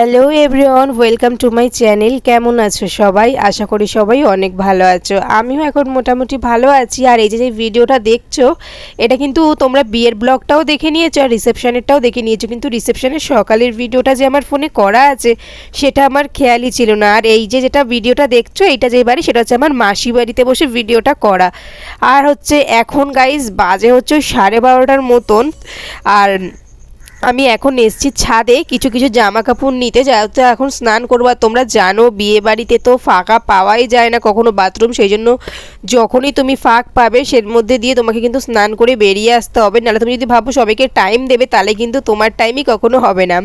Hello everyone welcome to my channel কেমন আছো সবাই? আশা করি সবাই অনেক ভালো আছো। আমিও এখন মোটামুটি ভালো আছি। আর এই যে যে ভিডিওটা দেখছ, এটা কিন্তু তোমরা বিয়ের ব্লগটাও দেখে নিয়েছো আর রিসেপশনেরটাও দেখে নিয়েছো। কিন্তু রিসেপশনের সকালের ভিডিওটা যে আমার ফোনে করা আছে, সেটা আমার খেয়ালই ছিল না। আর এই যে যেটা ভিডিওটা দেখছ, এইটা যে বাড়ি, সেটা হচ্ছে আমার মাসি বাড়িতে বসে ভিডিওটা করা। আর হচ্ছে এখন গাইজ বাজে হচ্ছে সাড়ে বারোটার মতন। আর আমি এখন এসছি ছাদে, কিছু কিছু জামা কাপড় নিতে। যেহেতু এখন স্নান করব তোমরা জানো, বিয়ে বাড়িতে তো ফাঁকা পাওয়াই যায় না কখনো বাথরুম। সেই জন্য যখনই তুমি ফাঁক পাবে, সের মধ্যে দিয়ে তোমাকে কিন্তু স্নান করে বেরিয়ে আসতে হবে। নাহলে তুমি যদি ভাবো সবাইকে টাইম দেবে, তাহলে কিন্তু তোমার টাইমই কখনো হবে না।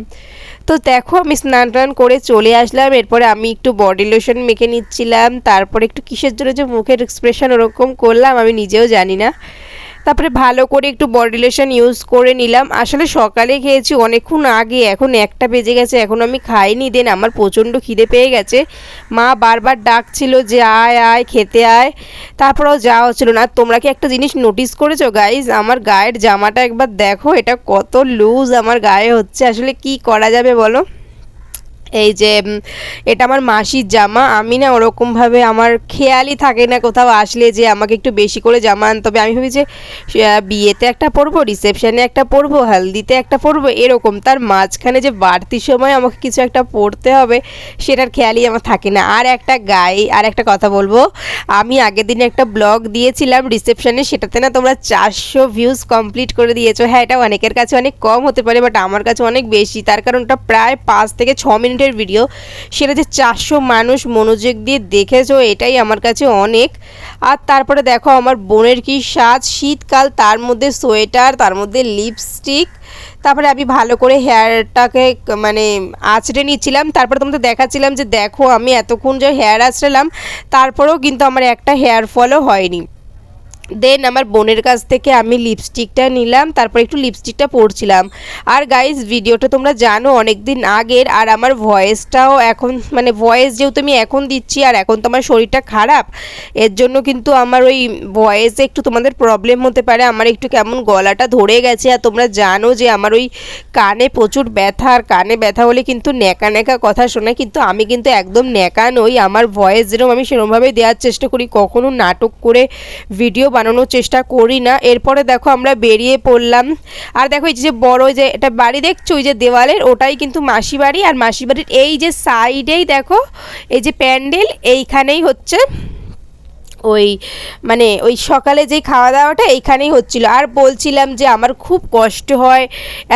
তো দেখো, আমি স্নান টান করে চলে আসলাম। এরপরে আমি একটু বডি লোশন মেখে নিচ্ছিলাম। তারপরে একটু কিসের জন্য যে মুখের এক্সপ্রেশন ওরকম করলাম, আমি নিজেও জানি না। তারপরে ভালো করে একটু বডি লোশন ইউজ করে নিলাম। আসলে সকালে খেয়েছি, অনেকক্ষণ আগে, এখন একটা বেজে গেছে, এখন আমি খাইনি। দেন আমার প্রচণ্ড খিদে পেয়ে গেছে। মা বারবার ডাকছিল যে আয় আয়, খেতে আয়। তারপরেও যাওয়া হচ্ছিল না। তোমরা কি একটা জিনিস নোটিস করেছ গাইজ আমার গায়ের জামাটা একবার দেখো, এটা কত লুজ আমার গায়ে হচ্ছে। আসলে কি করা যাবে বলো? এই যে এটা আমার মাসির জামা। আমি না ওরকমভাবে আমার খেয়ালই থাকে না কোথাও আসলে যে আমাকে একটু বেশি করে জামা আনতে হবে। আমি ভাবি যে বিয়েতে একটা পরবো, রিসেপশানে একটা পরবো, হালদিতে একটা পরবো, এরকম। তার মাঝখানে যে বাড়তি সময় আমাকে কিছু একটা পরতে হবে, সেটার খেয়ালই আমার থাকে না। আর একটা গায়ে আর একটা কথা বলব, আমি আগের দিনে একটা ব্লগ দিয়েছিলাম রিসেপশানে, সেটাতে না তোমরা চারশো ভিউজ কমপ্লিট করে দিয়েছ। হ্যাঁ এটা অনেকের কাছে অনেক কম হতে পারে বাট আমার কাছে অনেক বেশি। তার কারণ ওটা প্রায় পাঁচ থেকে ছ মিনিটের ভিডিও সেটা যে চারশো মানুষ মনোযোগ দিয়ে দেখেছ, এটাই আমার কাছে অনেক। আর তারপরে দেখো আমার বোনের কি সাজ, শীতকাল, তার মধ্যে সোয়েটার, তার মধ্যে লিপস্টিক তারপরে আমি ভালো করে হেয়ারটাকে মানে আঁচড়ে নিচ্ছিলাম, তারপরে তোমাদের দেখাচ্ছিলাম যে দেখো আমি এতক্ষণ যে হেয়ার আঁচড়ালাম, তারপরেও কিন্তু আমার একটা হেয়ার ফলও হয়নি। দেন আমার বোনের কাছ থেকে আমি লিপস্টিকটা নিলাম, তারপর একটু লিপস্টিকটা পরছিলাম। আর গাইজ ভিডিওটা তোমরা জানো অনেক দিন আগের, আর আমার ভয়েসটাও এখন মানে ভয়েস যেহেতু আমি এখন দিচ্ছি, আর এখন তো আমার শরীরটা খারাপ, এর জন্য কিন্তু আমার ওই ভয়েসে একটু তোমাদের প্রবলেম হতে পারে। আমার একটু কেমন গলাটা ধরে গেছে, আর তোমরা জানো যে আমার ওই কানে প্রচুর ব্যথা, আর কানে ব্যথা হলে কিন্তু ন্যাকা ন্যাকা কথা শোনায়, কিন্তু আমি কিন্তু একদম ন্যাকা নই। আমার ভয়েস যেরকম আমি সেরকমভাবে দেওয়ার চেষ্টা করি, কখনো নাটক করে ভিডিও বানানোর চেষ্টা করি না। এরপরে দেখো আমরা বেরিয়ে পড়লাম। আর দেখো এই যে বড় যে এটা বাড়ি দেখছ? ওই যে দেওয়ালের, ওটাই কিন্তু মাসি বাড়ি। আর মাসি বাড়ির এই যে সাইডেই দেখো, এই যে প্যান্ডেল, এইখানেই হচ্ছে। ওই মানে ওই সকালে যে খাওয়া দাওয়াটা এইখানেই হচ্ছিল। আর বলছিলাম যে আমার খুব কষ্ট হয়,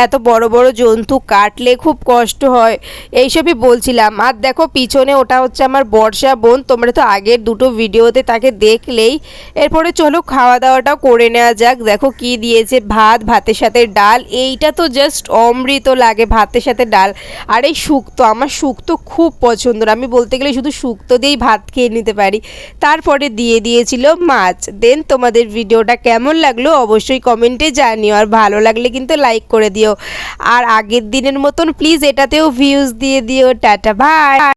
এত বড় বড় জন্তু কাটলে খুব কষ্ট হয়, এইসবই বলছিলাম। আর দেখো পিছনে ওটা হচ্ছে আমার বর্ষা বোন, তোমরা তো আগের দুটো ভিডিওতে তাকে দেখলেই। এরপরে চলো খাওয়া দাওয়াটাও করে নেওয়া যাক, দেখো কি দিয়েছে ভাত, ভাতের সাথে ডাল, এইটা তো জাস্ট অমৃত লাগে ভাতের সাথে ডাল। আর এই শুক্তো, আমার শুক্তো খুব পছন্দের, আমি বলতে গেলে শুধু শুক্তো দিয়েই ভাত খেয়ে নিতে পারি। তারপরে দিয়ে দিয়েছিল মাছ। দেন তোমাদের ভিডিওটা কেমন লাগল অবশ্যই কমেন্টে জানিও। আর ভালো লাগলে কিন্তু লাইক করে দিও। আর আগের দিনের মতন প্লিজ এটাতেও ভিউজ দিয়ে দিও। Tata bye